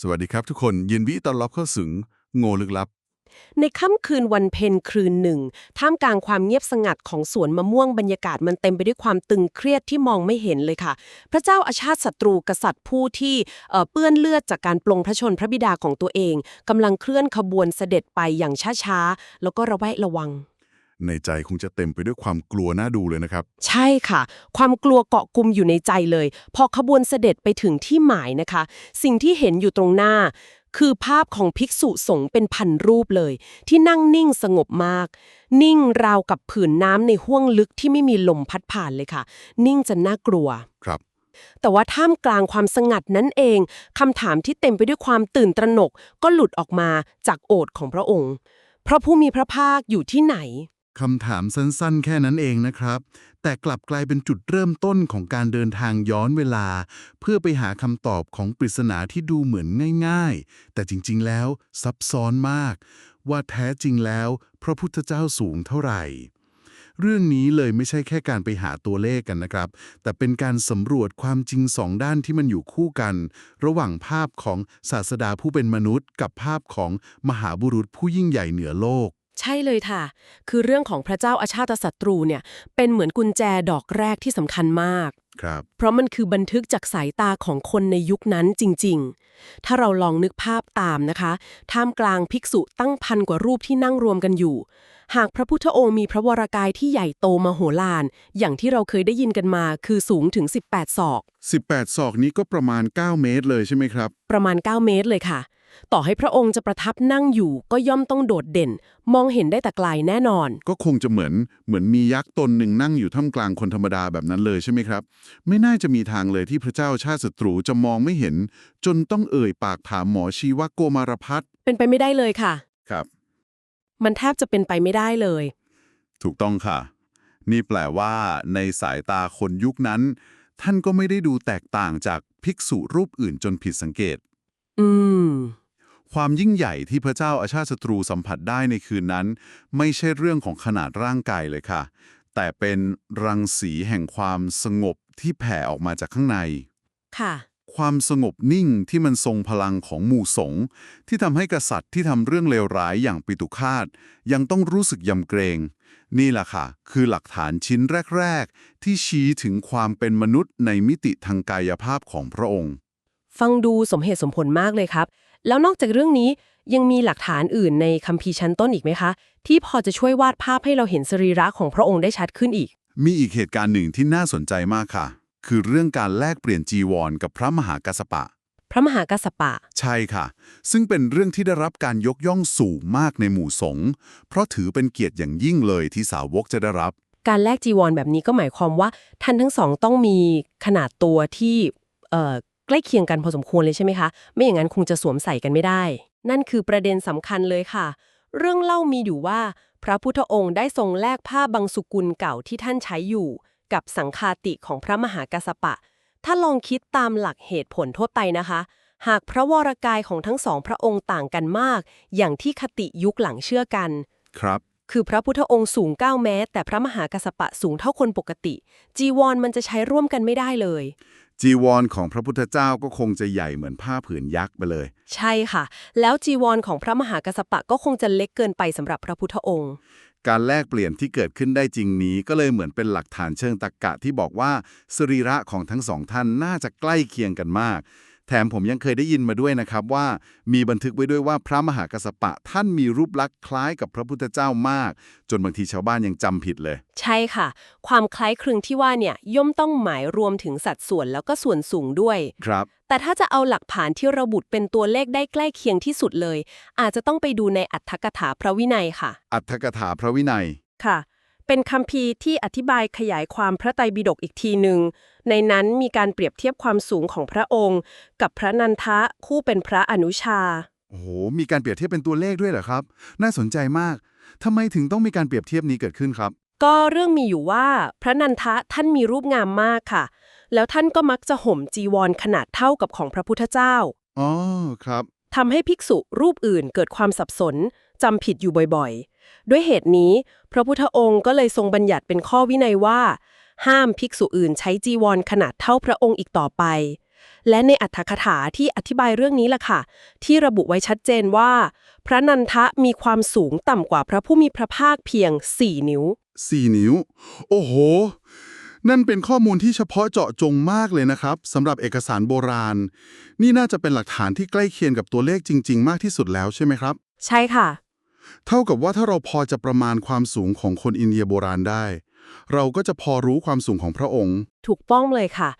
สวัสดีครับทุกคนยินดีต้อนรับเข้าสู่โง่ลึกลับ ในค่ำคืนวันเพ็ญคืนหนึ่ง ท่ามกลางความเงียบสงัดของสวนมะม่วงบรรยากาศมันเต็มไปด้วยความตึงเครียดที่มองไม่เห็นเลยค่ะ พระเจ้าอาชาติศัตรูกษัตริย์ผู้ที่เอ่อเปื้อนเลือดจากการปลงพระชนพระบิดาของตัวเองกำลังเคลื่อนขบวนเสด็จไปอย่างช้าๆแล้วก็ระแวดระวัง ในใจคงจะเต็มไปด้วยความกลัวน่าดูเลยนะครับ ใช่ค่ะ ความกลัวเกาะกลุ่มอยู่ในใจเลย พอขบวนเสด็จไปถึงที่หมายนะคะ สิ่งที่เห็นอยู่ตรงหน้า คือภาพของภิกษุสงฆ์เป็นพันรูปเลย ที่นั่งนิ่งสงบมาก นิ่งราวกับผืนน้ำในห้วงลึกที่ไม่มีลมพัดผ่านเลยค่ะ นิ่งจนน่ากลัว ครับ แต่ว่าท่ามกลางความสงัดนั้นเองคำถามที่เต็มไปด้วยความตื่นตระหนก ก็หลุดออกมาจากโอษฐ์ของพระองค์ เพราะผู้มีพระภาคอยู่ที่ไหน คำถามสั้นๆ แค่นั้นเองนะครับ แต่กลับกลายเป็นจุดเริ่มต้นของการเดินทางย้อนเวลา เพื่อไปหาคำตอบของปริศนาที่ดูเหมือนง่าย ๆ แต่จริงๆ แล้วซับซ้อนมาก ว่าแท้จริงแล้ว พระพุทธเจ้าสูงเท่าไหร่ เรื่องนี้เลยไม่ใช่แค่การไปหาตัวเลขกันนะครับ แต่เป็นการสำรวจความจริงสองด้านที่มันอยู่คู่กัน ระหว่างภาพของศาสดาผู้เป็นมนุษย์ กับภาพของมหาบุรุษผู้ยิ่งใหญ่เหนือโลก ใช่เลยค่ะ คือเรื่องของพระเจ้าอาชาตศัตรูเนี่ย เป็นเหมือนกุญแจดอกแรกที่สำคัญมาก ครับ เพราะมันคือบันทึกจากสายตาของคนในยุคนั้นจริง ๆ ถ้าเราลองนึกภาพตามนะคะ ท่ามกลางภิกษุตั้งพันกว่ารูปที่นั่งรวมกันอยู่ หากพระพุทธองค์มีพระวรากายที่ใหญ่โตมโหฬารอย่างที่เราเคยได้ยินกันมา คือสูงถึง 18 ศอก 18 ศอกนี้ก็ประมาณ 9 เมตรเลยใช่ไหมครับ ประมาณ 9 เมตรเลยค่ะ ต่อให้พระองค์จะประทับนั่งอยู่ก็ย่อมต้องโดดเด่น มองเห็นได้แต่ไกลแน่นอน ก็คงจะเหมือนเหมือนมียักษ์ตนหนึ่งนั่งอยู่ท่ามกลางคนธรรมดาแบบนั้นเลยใช่ไหมครับ ไม่น่าจะมีทางเลยที่พระเจ้าชาติศัตรูจะมองไม่เห็น จนต้องเอ่ยปากถามหมอชีวโกมารพัฒน์เป็นไปไม่ได้เลยค่ะ ครับ มันแทบจะเป็นไปไม่ได้เลย ถูกต้องค่ะ นี่แปลว่า ในสายตาคนยุคนั้น ท่านก็ไม่ได้ดูแตกต่างจากภิกษุรูปอื่นจนผิดสังเกต อืม ความยิ่งใหญ่ที่พระเจ้าอาชาติศัตรูสัมผัสได้ในคืนนั้น ไม่ใช่เรื่องของขนาดร่างกายเลยค่ะ แต่เป็นรังสีแห่งความสงบที่แผ่ออกมาจากข้างใน ค่ะ ความสงบนิ่งที่มันทรงพลังของหมู่สงฆ์ที่ทำให้กษัตริย์ที่ทำเรื่องเลวร้ายอย่างปิตุคาตยังต้องรู้สึกยำเกรง นี่แหละค่ะ คือหลักฐานชิ้นแรก ๆ ที่ชี้ถึงความเป็นมนุษย์ในมิติทางกายภาพของพระองค์ ฟังดูสมเหตุสมผลมากเลยครับ แล้วนอกจากเรื่องนี้ยังมีหลักฐานอื่นในคัมภีร์ชั้นต้นอีกไหมคะ ที่พอจะช่วยวาดภาพให้เราเห็นสรีระของพระองค์ได้ชัดขึ้นอีก มีอีกเหตุการณ์หนึ่งที่น่าสนใจมากค่ะ คือเรื่องการแลกเปลี่ยนจีวร กับพระมหากัสสปะ พระมหากัสสปะ ใช่ค่ะ ซึ่งเป็นเรื่องที่ได้รับการยกย่องสูงมากในหมู่สงฆ์เพราะถือเป็นเกียรติอย่างยิ่งเลยที่สาวกจะได้รับ การแลกจีวรแบบนี้ก็หมายความว่าท่านทั้งสองต้องมีขนาดตัวที่เอ่อ ใกล้เคียงกันพอสมควรเลยใช่ไหมคะ ไม่อย่างนั้นคงจะสวมใส่กันไม่ได้ นั่นคือประเด็นสำคัญเลยค่ะ เรื่องเล่ามีอยู่ว่า พระพุทธองค์ได้ทรงแลกผ้าบางสุกุลเก่าที่ท่านใช้อยู่ กับสังคาติของพระมหากัสสปะ ถ้าลองคิดตามหลักเหตุผลทั่วไปนะคะ หากพระวรากายของทั้งสองพระองค์ต่างกันมาก อย่างที่คติยุคหลังเชื่อกัน ครับคือพระพุทธองค์สูง 9 เมตร แต่พระมหากัสสปะสูงเท่าคนปกติ จีวรมันจะใช้ร่วมกันไม่ได้เลย จีวรของพระพุทธเจ้าก็คงจะใหญ่เหมือนผ้าผืนยักษ์ไปเลย ใช่ค่ะ แล้วจีวรของพระมหากัสสปะก็คงจะเล็กเกินไปสำหรับพระพุทธองค์ การแลกเปลี่ยนที่เกิดขึ้นได้จริงนี้ ก็เลยเหมือนเป็นหลักฐานเชิงตรรกะที่บอกว่าสรีระของทั้งสองท่านน่าจะใกล้เคียงกันมาก แถมผมยังเคยได้ยินมาด้วยนะครับว่า มีบันทึกไว้ด้วยว่าพระมหากัสสปะท่านมีรูปลักษณ์คล้ายกับพระพุทธเจ้ามาก จนบางทีชาวบ้านยังจำผิดเลย ใช่ค่ะ ความคล้ายคลึงที่ว่าเนี่ยย่อมต้องหมายรวมถึงสัดส่วนแล้วก็ส่วนสูงด้วย ครับ แต่ถ้าจะเอาหลักฐานที่ระบุเป็นตัวเลขได้ใกล้เคียงที่สุดเลย อาจจะต้องไปดูในอัตถกถาพระวินัยค่ะ อัตถกถาพระวินัยค่ะ เป็นคัมภีร์ที่อธิบายขยายความพระไตรปิฎกอีกทีหนึ่ง ในนั้นมีการเปรียบเทียบความสูงของพระองค์ กับพระนันทะคู่เป็นพระอนุชา โอ้โห มีการเปรียบเทียบเป็นตัวเลขด้วยเหรอครับ น่าสนใจมากทำไมถึงต้องมีการเปรียบเทียบนี้เกิดขึ้นครับ ก็เรื่องมีอยู่ว่าพระนันทะท่านมีรูปงามมากค่ะ แล้วท่านก็มักจะห่มจีวรขนาดเท่ากับของพระพุทธเจ้า อ๋อ ครับทำให้ภิกษุรูปอื่นเกิดความสับสนจำผิดอยู่บ่อยๆ ด้วยเหตุนี้ พระพุทธองค์ก็เลยทรงบัญญัติเป็นข้อวินัยว่า ห้ามภิกษุอื่นใช้จีวรขนาดเท่าพระองค์อีกต่อไป และในอัตถกถาที่อธิบายเรื่องนี้ล่ะค่ะ ที่ระบุไว้ชัดเจนว่า พระนันทะมีความสูงต่ำกว่าพระผู้มีพระภาคเพียง 4 นิ้ว 4 นิ้ว โอ้โห นั่นเป็นข้อมูลที่เฉพาะเจาะจงมากเลยนะครับสำหรับเอกสารโบราณ นี่น่าจะเป็นหลักฐานที่ใกล้เคียงกับตัวเลขจริง ๆ มากที่สุดแล้วใช่ไหมครับ ใช่ค่ะ เท่ากับว่าถ้าเราพอจะประมาณความสูงของคนอินเดียโบราณได้ เราก็จะพอรู้ความสูงของพระองค์ ถูกต้องเลยค่ะ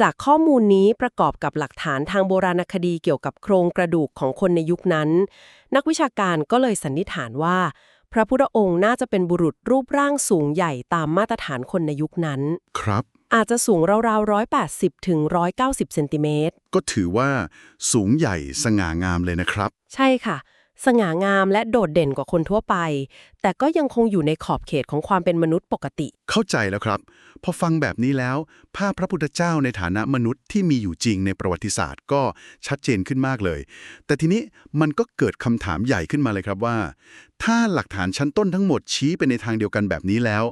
จากข้อมูลนี้ประกอบกับหลักฐานทางโบราณคดีเกี่ยวกับโครงกระดูกของคนในยุคนั้น นักวิชาการก็เลยสันนิษฐานว่า พระพุทธองค์น่าจะเป็นบุรุษรูปร่างสูงใหญ่ตามมาตรฐานคนในยุคนั้น ครับ อาจจะสูงราวๆ180ถึง190เซนติเมตรก็ถือว่าสูงใหญ่สง่างามเลยนะครับ ใช่ค่ะ สง่างามและโดดเด่นกว่าคนทั่วไป แต่ก็ยังคงอยู่ในขอบเขตของความเป็นมนุษย์ปกติ เข้าใจแล้วครับ พอฟังแบบนี้แล้ว ภาพพระพุทธเจ้าในฐานะมนุษย์ที่มีอยู่จริงในประวัติศาสตร์ก็ชัดเจนขึ้นมากเลย แต่ทีนี้มันก็เกิดคำถามใหญ่ขึ้นมาเลยครับว่า ถ้าหลักฐานชั้นต้นทั้งหมดชี้ไปในทางเดียวกันแบบนี้แล้ว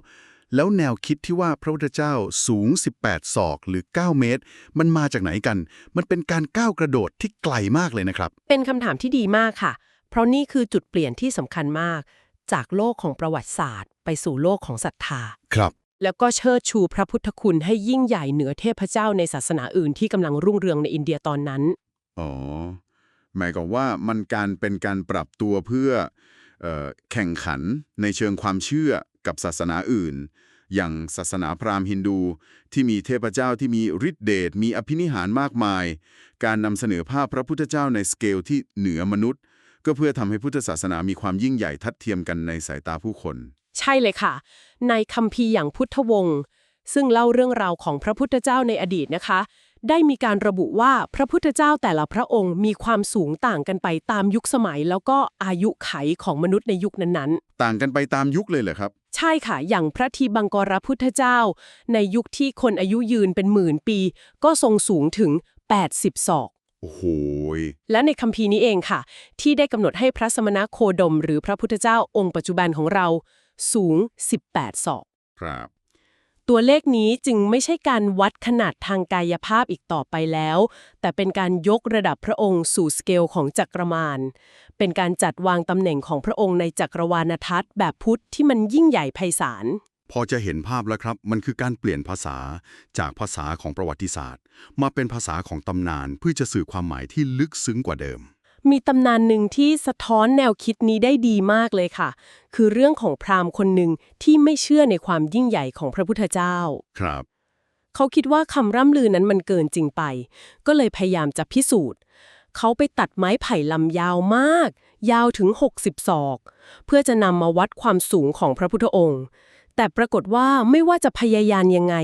แล้วแนวคิดที่ว่าพระพุทธเจ้าสูง 18 ศอกหรือ 9 เมตร มันมาจากไหนกัน มันเป็นการก้าวกระโดดที่ไกลมากเลยนะครับ เป็นคำถามที่ดีมากค่ะ เพราะนี่คือจุดเปลี่ยนที่สำคัญมาก จากโลกของประวัติศาสตร์ ไปสู่โลกของศรัทธา ครับ แล้วก็เชิดชูพระพุทธคุณให้ยิ่งใหญ่เหนือเทพเจ้าในศาสนาอื่นที่กำลังรุ่งเรืองในอินเดียตอนนั้น อ๋อ หมายความว่ามันการเป็นการปรับตัวเพื่อเออแข่งขันในเชิงความเชื่อกับศาสนาอื่น อย่างศาสนาพราหมณ์ฮินดูที่มีเทพเจ้าที่มีฤทธิเดชมีอภินิหารมากมาย การนำเสนอภาพพระพุทธเจ้าในสเกลที่เหนือมนุษย์ ก็เพื่อทำให้พุทธศาสนามีความยิ่งใหญ่ทัดเทียมกันในสายตาผู้คน ใช่เลยค่ะ ในคัมภีร์อย่างพุทธวงศ์ซึ่งเล่าเรื่องราวของพระพุทธเจ้าในอดีตนะคะ ได้มีการระบุว่าพระพุทธเจ้าแต่ละพระองค์มีความสูงต่างกันไปตามยุคสมัย แล้วก็อายุไขของมนุษย์ในยุคนั้นๆ ต่างกันไปตามยุคเลยเหรอครับ ใช่ค่ะ อย่างพระทีบังกรพุทธเจ้า ในยุคที่คนอายุยืนเป็นหมื่นปี ก็ทรงสูงถึง 80ศอก โอ้โหและในคัมภีร์นี้เองค่ะ ที่ได้กำหนดให้พระสมณโคดม หรือพระพุทธเจ้าองค์ปัจจุบันของเราสูง 18 ศอก ครับ ตัวเลขนี้จึงไม่ใช่การวัดขนาดทางกายภาพอีกต่อไปแล้ว แต่เป็นการยกระดับพระองค์สู่สเกลของจักรมารเป็นการจัดวางตำแหน่งของพระองค์ในจักรวาลทัศน์แบบพุทธที่มันยิ่งใหญ่ไพศาล พอจะเห็นภาพแล้วครับ มันคือการเปลี่ยนภาษาจากภาษาของประวัติศาสตร์ มาเป็นภาษาของตำนานเพื่อจะสื่อความหมายที่ลึกซึ้งกว่าเดิม มีตำนานหนึ่งที่สะท้อนแนวคิดนี้ได้ดีมากเลยค่ะ คือเรื่องของพราหมณ์คนหนึ่งที่ไม่เชื่อในความยิ่งใหญ่ของพระพุทธเจ้า ครับ เขาคิดว่าคำร่ำลือนั้นมันเกินจริงไป ก็เลยพยายามจะพิสูจน์ เขาไปตัดไม้ไผ่ลำยาวมาก ยาวถึง 60 ศอก เพื่อจะนำมาวัดความสูงของพระพุทธองค์ แต่ปรากฏว่าไม่ว่าจะพยายามยังไง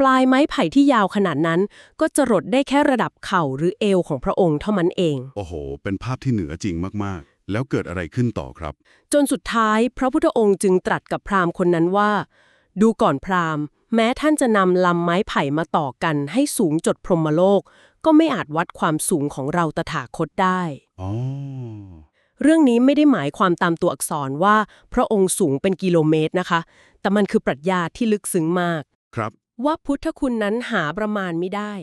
ปลายไม้ไผ่ที่ยาวขนาดนั้น ก็จะรดได้แค่ระดับเข่าหรือเอวของพระองค์เท่านั้นเอง โอ้โห เป็นภาพที่เหนือจริงมากๆ แล้วเกิดอะไรขึ้นต่อครับ จนสุดท้ายพระพุทธองค์จึงตรัสกับพราหมณ์คนนั้นว่า ดูก่อนพราหมณ์ แม้ท่านจะนำลำไม้ไผ่มาต่อกันให้สูงจดพรหมโลก ก็ไม่อาจวัดความสูงของเราตถาคตได้อ๋อ เรื่องนี้ไม่ได้หมายความตามตัวอักษรว่า พระองค์สูงเป็นกิโลเมตรนะคะ แต่มันคือปรัชญาที่ลึกซึ้งมาก ครับ ว่าพุทธคุณนั้นหาประมาณไม่ได้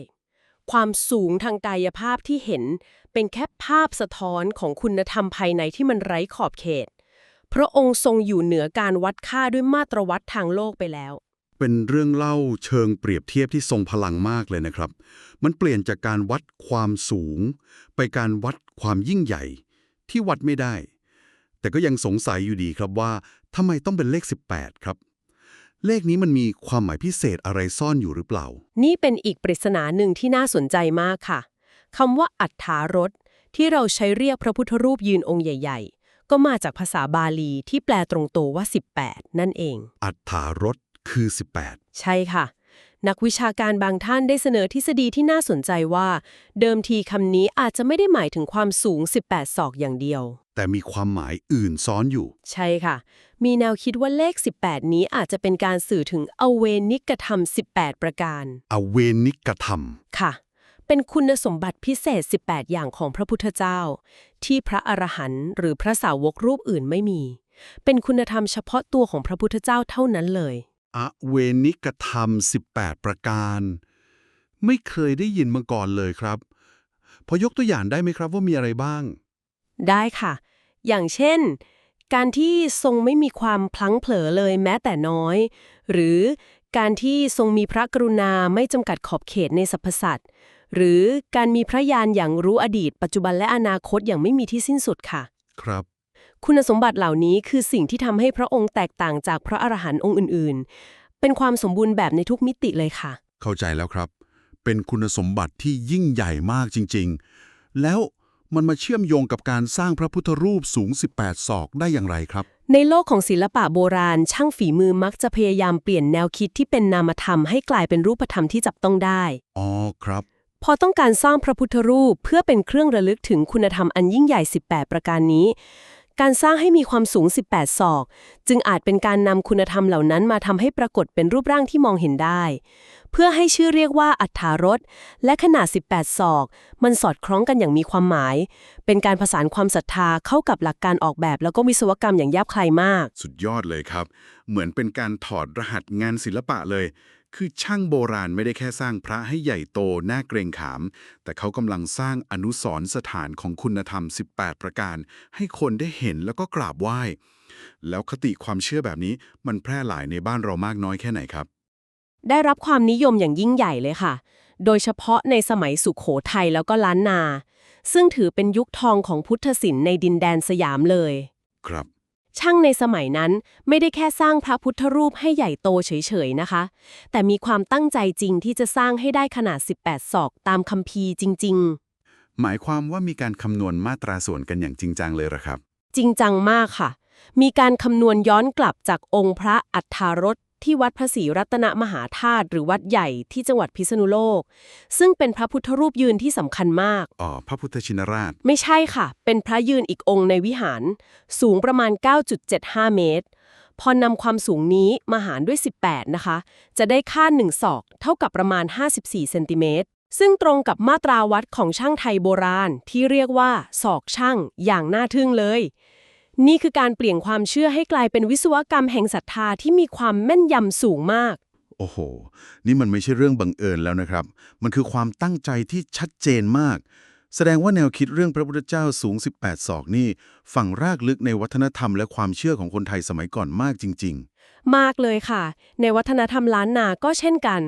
ความสูงทางกายภาพที่เห็น เป็นแค่ภาพสะท้อนของคุณธรรมภายในที่มันไร้ขอบเขต พระองค์ทรงอยู่เหนือการวัดค่าด้วยมาตรวัดทางโลกไปแล้วเป็นเรื่องเล่าเชิงเปรียบเทียบที่ทรงพลังมากเลยนะครับ มันเปลี่ยนจากการวัดความสูง ไปการวัดความยิ่งใหญ่ ที่วัดไม่ได้ แต่ก็ยังสงสัยอยู่ดีครับว่าทำไมต้องเป็นเลข 18 ครับ เลขนี้มันมีความหมายพิเศษอะไรซ่อนอยู่หรือเปล่า นี่เป็นอีกปริศนาหนึ่งที่น่าสนใจมากค่ะคำว่าอัฏฐารถที่เราใช้เรียกพระพุทธรูปยืนองค์ใหญ่ ๆ ก็มาจากภาษาบาลีที่แปลตรงตัวว่า 18 นั่นเอง อัฏฐารถคือใช่ค่ะ นักวิชาการบางท่านได้เสนอทฤษฎีที่น่าสนใจว่า เดิมทีคำนี้อาจจะไม่ได้หมายถึงความสูง 18 ศอกอย่างเดียว18แต่มีความหมายอื่นซ้อนอยู่ ใช่ค่ะ มีแนวคิดว่าเลข 18 นี้อาจจะเป็นการสื่อถึงอเวนิกธรรม 18 ประการ อเวนิกธรรม ค่ะ เป็นคุณสมบัติพิเศษ 18 อย่างของพระพุทธเจ้า ที่พระอรหันต์หรือพระสาวกรูปอื่นไม่มี เป็นคุณธรรมเฉพาะตัวของพระพุทธเจ้าเท่านั้นเลย อเวนิกธรรม 18 ประการ ไม่เคยได้ยินมาก่อนเลยครับ พอยกตัวอย่างได้ไหมครับว่ามีอะไรบ้าง ได้ค่ะ อย่างเช่น การที่ทรงไม่มีความพลั้งเผลอเลยแม้แต่น้อย หรือการที่ทรงมีพระกรุณาไม่จำกัดขอบเขตในสรรพสัตว์ หรือการมีพระญาณอย่างรู้อดีต ปัจจุบันและอนาคตอย่างไม่มีที่สิ้นสุดค่ะ ครับ คุณสมบัติเหล่านี้คือสิ่งที่ทำให้พระองค์แตกต่างจากพระอรหันต์องค์อื่น ๆ เป็นความสมบูรณ์แบบในทุกมิติเลยค่ะ เข้าใจแล้วครับ เป็นคุณสมบัติที่ยิ่งใหญ่มากจริง ๆ แล้วมันมาเชื่อมโยงกับการสร้างพระพุทธรูปสูง 18 ศอกได้อย่างไรครับ ในโลกของศิลปะโบราณ ช่างฝีมือมักจะพยายามเปลี่ยนแนวคิดที่เป็นนามธรรมให้กลายเป็นรูปธรรมที่จับต้องได้ อ๋อครับ พอต้องการสร้างพระพุทธรูปเพื่อเป็นเครื่องระลึกถึงคุณธรรมอันยิ่งใหญ่ 18 ประการนี้ การสร้างให้มีความสูง 18 ศอก จึงอาจเป็นการนำคุณธรรมเหล่านั้นมาทำให้ปรากฏเป็นรูปร่างที่มองเห็นได้ เพื่อให้ชื่อเรียกว่าอัฏฐารสและขนาด 18 ศอก มันสอดคล้องกันอย่างมีความหมาย เป็นการผสานความศรัทธาเข้ากับหลักการออกแบบ แล้วก็วิศวกรรมอย่างแยบคลมาก สุดยอดเลยครับ เหมือนเป็นการถอดรหัสงานศิลปะเลย คือช่างโบราณไม่ได้แค่สร้างพระให้ใหญ่โตน่าเกรงขาม แต่เขากำลังสร้างอนุสรณ์สถานของคุณธรรม 18 ประการ ให้คนได้เห็นแล้วก็กราบไหว้ แล้วคติความเชื่อแบบนี้มันแพร่หลายในบ้านเรามากน้อยแค่ไหนครับ ได้รับความนิยมอย่างยิ่งใหญ่เลยค่ะ โดยเฉพาะในสมัยสุขโขทัยแล้วก็ล้านนา ซึ่งถือเป็นยุคทองของพุทธศิลป์ในดินแดนสยามเลย ครับ ช่างในสมัยนั้นไม่ได้แค่สร้างพระพุทธรูปให้ใหญ่โตเฉยๆนะคะ แต่มีความตั้งใจจริงที่จะสร้างให้ได้ขนาด 18 ศอกตามคัมภีร์จริงหมายความว่ามีการคำนวณมาตราส่วนกันอย่างจริงจังเลยเหรอครับๆจริงจังมากค่ะ มีการคำนวณย้อนกลับจากองค์พระอัฏฐารส ที่วัดพระศรีรัตนมหาธาตุหรือวัดใหญ่ที่จังหวัดพิษณุโลก ซึ่งเป็นพระพุทธรูปยืนที่สำคัญมาก อ๋อ พระพุทธชินราช ไม่ใช่ค่ะ เป็นพระยืนอีกองค์ในวิหาร สูงประมาณ 9.75 เมตร พอนำความสูงนี้มาหารด้วย 18 นะคะ จะได้ค่า1ศอก เท่ากับประมาณ 54 เซนติเมตร ซึ่งตรงกับมาตราวัดของช่างไทยโบราณที่เรียกว่าศอกช่างอย่างน่าทึ่งเลย นี่คือการเปลี่ยนความเชื่อให้กลายเป็นวิศวกรรมแห่งศรัทธาที่มีความแม่นยำสูงมาก โอ้โห นี่มันไม่ใช่เรื่องบังเอิญแล้วนะครับ มันคือความตั้งใจที่ชัดเจนมาก แสดงว่าแนวคิดเรื่องพระพุทธเจ้าสูง 18 ศอกนี่ ฝังรากลึกในวัฒนธรรมและความเชื่อของคนไทยสมัยก่อนมากจริงมากเลยค่ะ ในวัฒนธรรมล้านนาก็เช่นกัน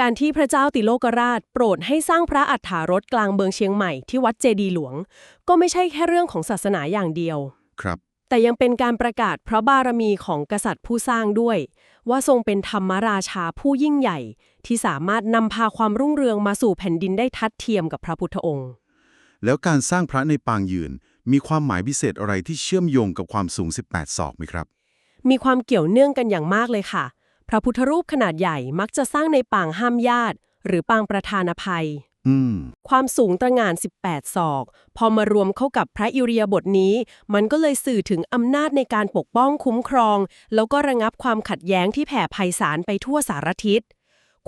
การที่พระเจ้าติโลกราช โปรดให้สร้างพระอัฏฐารสกลางเมืองเชียงใหม่ที่วัดเจดีย์หลวง ก็ไม่ใช่แค่เรื่องของศาสนาอย่างเดียวๆครับ แต่ยังเป็นการประกาศพระบารมีของกษัตริย์ผู้สร้างด้วย ว่าทรงเป็นธรรมราชาผู้ยิ่งใหญ่ ที่สามารถนำพาความรุ่งเรืองมาสู่แผ่นดินได้ทัดเทียมกับพระพุทธองค์ แล้วการสร้างพระในปางยืน มีความหมายพิเศษอะไรที่เชื่อมโยงกับความสูง 18 ศอกไหมครับ มีความเกี่ยวเนื่องกันอย่างมากเลยค่ะ พระพุทธรูปขนาดใหญ่มักจะสร้างในปางห้ามญาติ หรือปางประธานอภัยอืม ความสูงตระหง่าน 18 ศอก พอมารวมเข้ากับพระอิริยาบถนี้ มันก็เลยสื่อถึงอำนาจในการปกป้องคุ้มครอง แล้วก็ระงับความขัดแย้งที่แผ่ไพศาลไปทั่วสารทิศ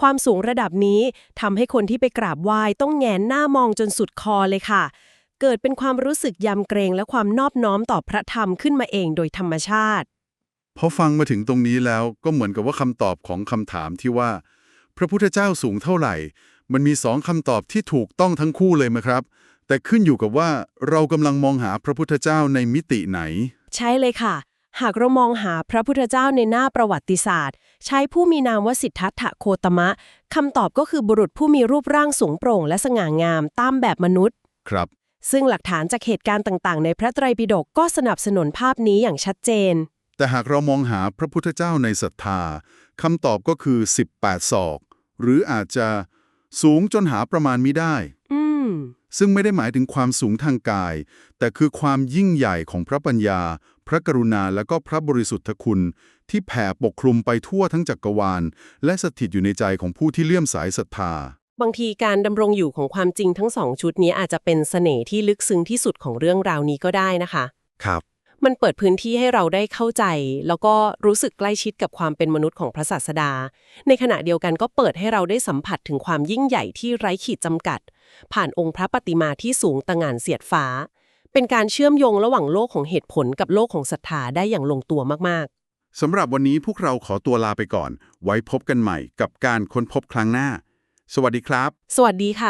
ความสูงระดับนี้ทำให้คนที่ไปกราบไหว้ต้องแงนหน้ามองจนสุดคอเลยค่ะ เกิดเป็นความรู้สึกยำเกรงและความนอบน้อมต่อพระธรรมขึ้นมาเองโดยธรรมชาติ พอฟังมาถึงตรงนี้แล้วก็เหมือนกับว่าคำตอบของคำถามที่ว่า พระพุทธเจ้าสูงเท่าไหร่ มันมีสองคำตอบที่ถูกต้องทั้งคู่เลยไหมครับ แต่ขึ้นอยู่กับว่าเรากำลังมองหาพระพุทธเจ้าในมิติไหน ใช่เลยค่ะ หากเรามองหาพระพุทธเจ้าในหน้าประวัติศาสตร์ ใช้ผู้มีนามว่าสิทธัตถะโคตมะคำตอบก็คือบุรุษผู้มีรูปร่างสูงโปร่ง และสง่างาม ตามแบบมนุษย์ ครับ ซึ่งหลักฐานจากเหตุการณ์ต่างๆ ในพระไตรปิฎกก็สนับสนุนภาพนี้อย่างชัดเจน แต่หากเรามองหาพระพุทธเจ้าในศรัทธาคำตอบก็คือ 18ศอก หรืออาจจะ สูงจนหาประมาณมิได้อืมซึ่งไม่ได้หมายถึงความสูงทางกาย แต่คือความยิ่งใหญ่ของพระปัญญา พระกรุณาและก็พระบริสุทธคุณ ที่แผ่ปกคลุมไปทั่วทั้งจักรวาล และสถิตอยู่ในใจของผู้ที่เลื่อมสายศรัทธา บางทีการดำรงอยู่ของความจริงทั้งสองชุดนี้อาจจะเป็นเสน่ห์ที่ลึกซึ้งที่สุดของเรื่องราวนี้ก็ได้นะคะ ครับ มันเปิดพื้นที่ให้เราได้เข้าใจ แล้วก็รู้สึกใกล้ชิดกับความเป็นมนุษย์ของพระศาสดา ในขณะเดียวกันก็เปิดให้เราได้สัมผัสถึงความยิ่งใหญ่ที่ไร้ขีดจำกัด ผ่านองค์พระปฏิมาที่สูงตะหง่านเสียดฟ้า เป็นการเชื่อมโยงระหว่างโลกของเหตุผลกับโลกของศรัทธาได้อย่างลงตัวมากสำหรับวันนี้พวกเราขอตัวลาไปก่อน ไว้พบกันใหม่กับการค้นพบครั้งหน้า สวัสดีครับๆสวัสดีค่ะ